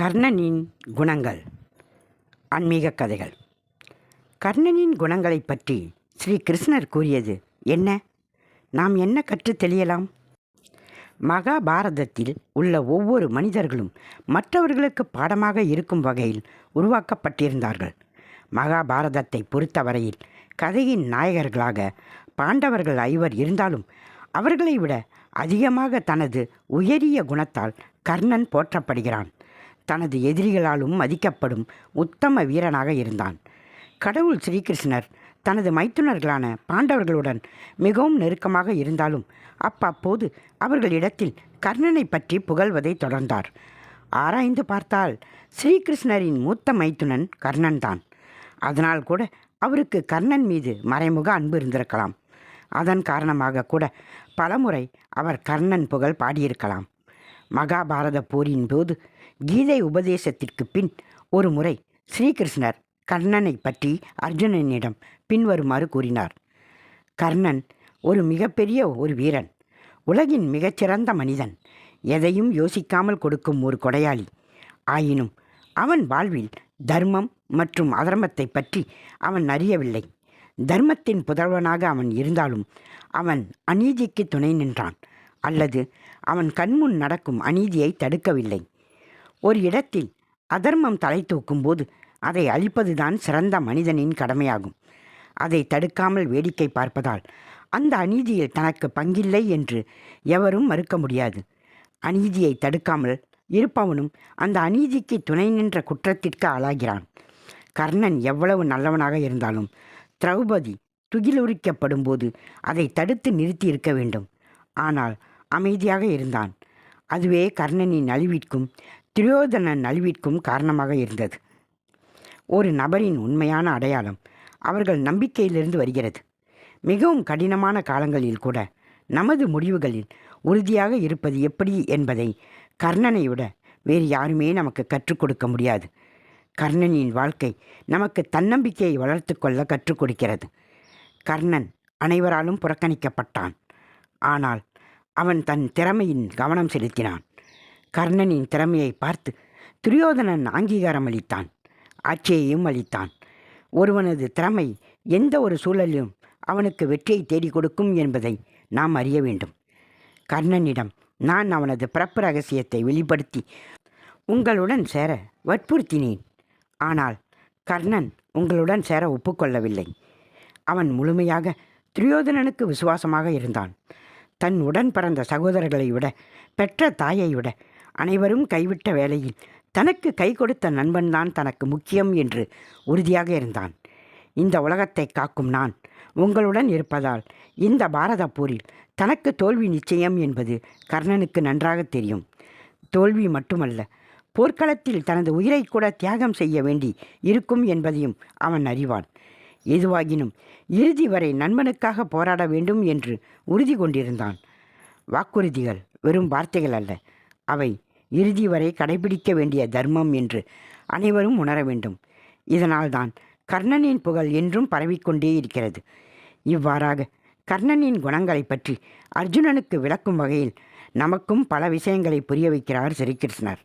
கர்ணனின் குணங்கள். ஆன்மீக கதைகள். கர்ணனின் குணங்களைப் பற்றி ஸ்ரீ கிருஷ்ணர் கூறியது என்ன? நாம் என்ன கற்று தெளியலாம்? மகாபாரதத்தில் உள்ள ஒவ்வொரு மனிதர்களும் மற்றவர்களுக்கு பாடமாக இருக்கும் வகையில் உருவாக்கப்பட்டிருந்தார்கள். மகாபாரதத்தை பொறுத்தவரையில் கதையின் நாயகர்களாக பாண்டவர்கள் ஐவர் இருந்தாலும் அவர்களை விட அதிகமாக தனது உயரிய குணத்தால் கர்ணன் போற்றப்படுகிறான். தனது எதிரிகளாலும் மதிக்கப்படும் உத்தம வீரனாக இருந்தான். கடவுள் ஸ்ரீகிருஷ்ணர் தனது மைத்துனர்களான பாண்டவர்களுடன் மிகவும் நெருக்கமாக இருந்தாலும் அப்பப்போது அவர்களிடத்தில் கர்ணனை பற்றி புகழ்வதை தொடர்ந்தார். ஆராய்ந்து பார்த்தால் ஸ்ரீகிருஷ்ணரின் மூத்த மைத்துனன் கர்ணன்தான். அதனால் கூட அவருக்கு கர்ணன் மீது மறைமுக அன்பு இருந்திருக்கலாம். அதன் காரணமாக கூட பலமுறை அவர் கர்ணன் புகழ் பாடியிருக்கலாம். மகாபாரத போரின் போது கீதை உபதேசத்திற்கு பின் ஒரு முறை ஸ்ரீகிருஷ்ணர் கர்ணனை பற்றி அர்ஜுனனிடம் பின்வருமாறு கூறினார். கர்ணன் ஒரு மிகப்பெரிய ஒரு வீரன் உலகின் மிகச்சிறந்த மனிதன் எதையும் யோசிக்காமல் கொடுக்கும் ஒரு கொடையாளி. ஆயினும் அவன் வாழ்வில் தர்மம் மற்றும் அதர்மத்தை பற்றி அவன் அறியவில்லை. தர்மத்தின் புதல்வனாக அவன் இருந்தாலும் அவன் அநீதிக்கு துணை நின்றான் அல்லது அவன் கண்முன் நடக்கும் அநீதியை தடுக்கவில்லை. ஒரு இடத்தில் அதர்மம் தலை தூக்கும்போது அதை அழிப்பதுதான் சிறந்த மனிதனின் கடமையாகும். அதை தடுக்காமல் வேடிக்கை பார்ப்பதால் அந்த அநீதியில் தனக்கு பங்கில்லை என்று எவரும் மறுக்க முடியாது. அநீதியை தடுக்காமல் இருப்பவனும் அந்த அநீதிக்கு துணை நின்ற குற்றத்திற்கு ஆளாகிறான். கர்ணன் எவ்வளவு நல்லவனாக இருந்தாலும் திரௌபதி துகிலுரிக்கப்படும் போது அதை தடுத்து நிறுத்தி இருக்க வேண்டும். ஆனால் அமைதியாக இருந்தான். அதுவே கர்ணனின் அழிவிற்கும் துரியோதனன் நல்விற்கும் காரணமாக இருந்தது. ஒரு நபரின் உண்மையான அடையாளம் அவர்கள் நம்பிக்கையிலிருந்து வருகிறது. மிகவும் கடினமான காலங்களில் கூட நமது முடிவுகளில் உறுதியாக இருப்பது எப்படி என்பதை கர்ணனை விட வேறு யாருமே நமக்கு கற்றுக் கொடுக்க முடியாது. கர்ணனின் வாழ்க்கை நமக்கு தன்னம்பிக்கையை வளர்த்து கொள்ள கற்றுக் கொடுக்கிறது. கர்ணன் அனைவராலும் புறக்கணிக்கப்பட்டான். ஆனால் அவன் தன் திறமையின் கவனம் செலுத்தினான். கர்ணனின் திறமையை பார்த்து துரியோதனன் அங்கீகாரம் அளித்தான் ஆட்சியையும் அளித்தான். ஒருவனது திறமை எந்த ஒரு சூழலிலும் அவனுக்கு வெற்றியை தேடிக் கொடுக்கும் என்பதை நாம் அறிய வேண்டும். கர்ணனிடம் நான் அவனது பிறப்பு ரகசியத்தை வெளிப்படுத்தி உங்களுடன் சேர வற்புறுத்தினேன். ஆனால் கர்ணன் உங்களுடன் சேர ஒப்புக்கொள்ளவில்லை. அவன் முழுமையாக துரியோதனனுக்கு விசுவாசமாக இருந்தான். தன் உடன் பிறந்த சகோதரர்களை விட பெற்ற தாயை விட அனைவரும் கைவிட்ட வேளையில் தனக்கு கை கொடுத்த நண்பன்தான் தனக்கு முக்கியம் என்று உறுதியாக இருந்தான். இந்த உலகத்தை காக்கும் நான் உங்களுடன் இருப்பதால் இந்த பாரத போரில் தனக்கு தோல்வி நிச்சயம் என்பது கர்ணனுக்கு நன்றாக தெரியும். தோல்வி மட்டுமல்ல போர்க்களத்தில் தனது உயிரை கூட தியாகம் செய்ய வேண்டி இருக்கும் என்பதையும் அவன் அறிவான். எதுவாகினும் இறுதி வரை நண்பனுக்காக போராட வேண்டும் என்று உறுதி கொண்டிருந்தான். வாக்குறுதிகள் வெறும் வார்த்தைகள் அல்ல அவை இறுதி வரை கடைபிடிக்க வேண்டிய தர்மம் என்று அனைவரும் உணர வேண்டும். இதனால்தான் கர்ணனின் புகழ் என்றும் பரவிக்கொண்டே இருக்கிறது. இவ்வாறாக கர்ணனின் குணங்களை பற்றி அர்ஜுனனுக்கு விளக்கும் வகையில் நமக்கும் பல விஷயங்களை புரிய வைக்கிறார் ஸ்ரீகிருஷ்ணர்